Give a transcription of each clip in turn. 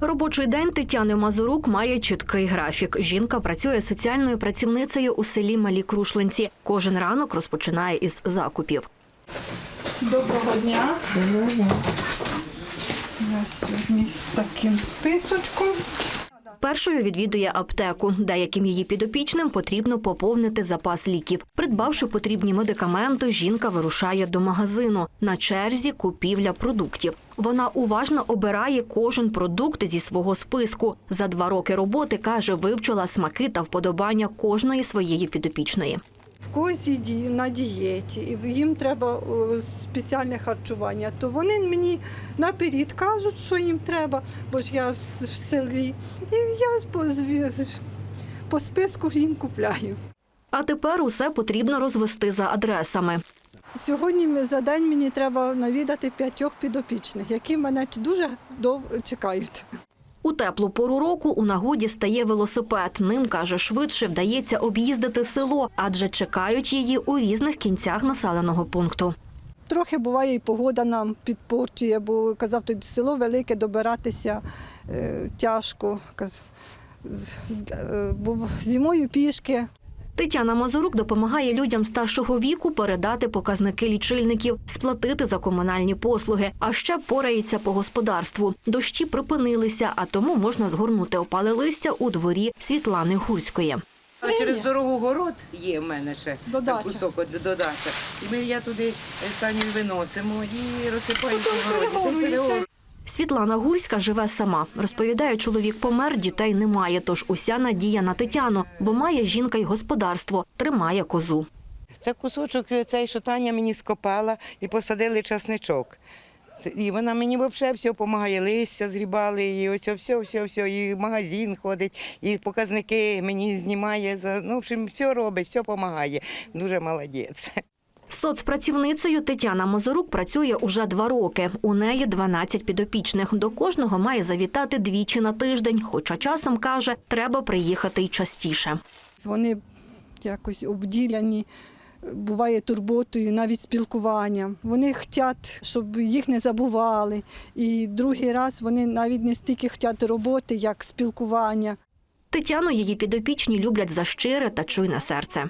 Робочий день Тетяни Мазурук має чіткий графік. Жінка працює соціальною працівницею у селі Малі Крушлинці. Кожен ранок розпочинає із закупів. Доброго дня. Я сьогодні з таким списочком. Першою відвідує аптеку. Деяким її підопічним потрібно поповнити запас ліків. Придбавши потрібні медикаменти, жінка вирушає до магазину. На черзі купівля продуктів. Вона уважно обирає кожен продукт зі свого списку. За два роки роботи каже, вивчила смаки та вподобання кожної своєї підопічної. В когось на дієті, і їм треба спеціальне харчування. То вони мені наперед кажуть, що їм треба, бо ж я в, селі. І я по, по списку їм купляю. А тепер усе потрібно розвести за адресами. Сьогодні за день мені треба навідати п'ятьох підопічних, які мене дуже довго чекають. У теплу пору року у нагоді стає велосипед. Ним каже, швидше вдається об'їздити село, адже чекають її у різних кінцях населеного пункту. Трохи буває і погода нам підпорчує, бо казав, тут село велике, добиратися е, тяжко. Е, бо зимою пішки. Тетяна Мазурук допомагає людям старшого віку передати показники лічильників, сплатити за комунальні послуги, а ще порається по господарству. Дощі припинилися, а тому можна згорнути опале листя у дворі Світлани Гурської. А через дорогу город є в мене ще Додача. кусок додача. І ми я туди стані виносимо і розсипаємо Світлана Гурська живе сама. Розповідає, чоловік помер, дітей немає, тож уся надія на Тетяну, бо має жінка й господарство, тримає козу. Це кусочок цей, що Таня мені скопала і посадили часничок. І вона мені взагалі все допомагає, листя зрібали, і ось все, все, все, і магазин ходить, і показники мені знімає. Ну, в общем, все робить, все допомагає. Дуже молодець. Соцпрацівницею Тетяна Мозорук працює уже два роки. У неї 12 підопічних. До кожного має завітати двічі на тиждень, хоча часом каже, треба приїхати й частіше. Вони якось обділяні, буває турботою, навіть спілкуванням. Вони хочуть, щоб їх не забували. І другий раз вони навіть не стільки хочуть роботи, як спілкування. Тетяну її підопічні люблять за щире та чуйне серце.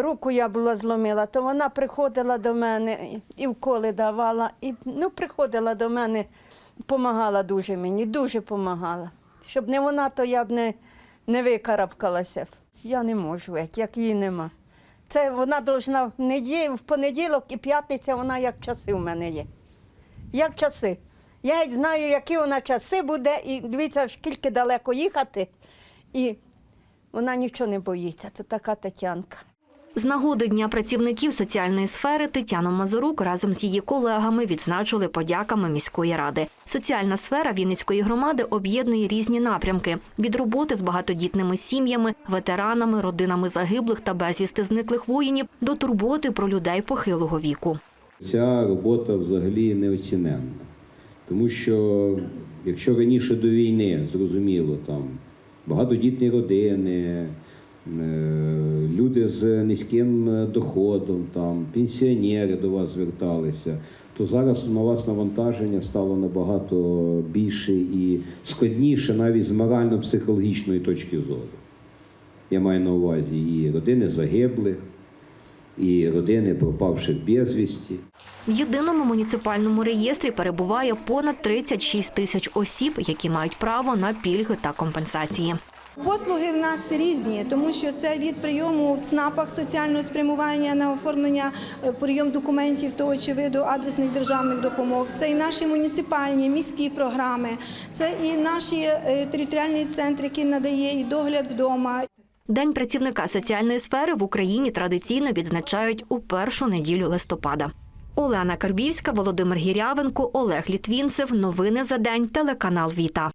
Руку я була зломила, то вона приходила до мене і вколи давала, і ну, приходила до мене, допомагала дуже мені, дуже допомагала. Щоб не вона, то я б не, не викарабкалася. Я не можу, як її нема. Це вона должна в, неділю, в понеділок і п'ятниця вона як часи в мене є. Як часи. Я геть знаю, які вона часи буде, і дивіться, скільки далеко їхати. І вона нічого не боїться. Це така Тетянка. З нагоди Дня працівників соціальної сфери Тетяну Мазурук разом з її колегами відзначили подяками міської ради. Соціальна сфера Вінницької громади об'єднує різні напрямки: від роботи з багатодітними сім'ями, ветеранами, родинами загиблих та безвісти зниклих воїнів до турботи про людей похилого віку. Ця робота взагалі неоціненна. Тому що якщо раніше до війни, зрозуміло, там багатодітні родини, люди з низьким е, доходом, там, пенсіонери до вас зверталися, то зараз на вас навантаження стало набагато більше і складніше навіть з морально-психологічної точки зору. Я маю на увазі і родини загиблих, і родини пропавших безвісті. В єдиному муніципальному реєстрі перебуває понад 36 тисяч осіб, які мають право на пільги та компенсації. Послуги в нас різні, тому що це від прийому в ЦНАПах соціального спрямування на оформлення е, прийом документів того чи виду адресних державних допомог. Це і наші муніципальні міські програми, це і наші е, територіальні центри, які надає і догляд вдома, День працівника соціальної сфери в Україні традиційно відзначають у першу неділю листопада. Олена Карбівська, Володимир Гірявенко, Олег Літвінцев. Новини за день. Телеканал Віта.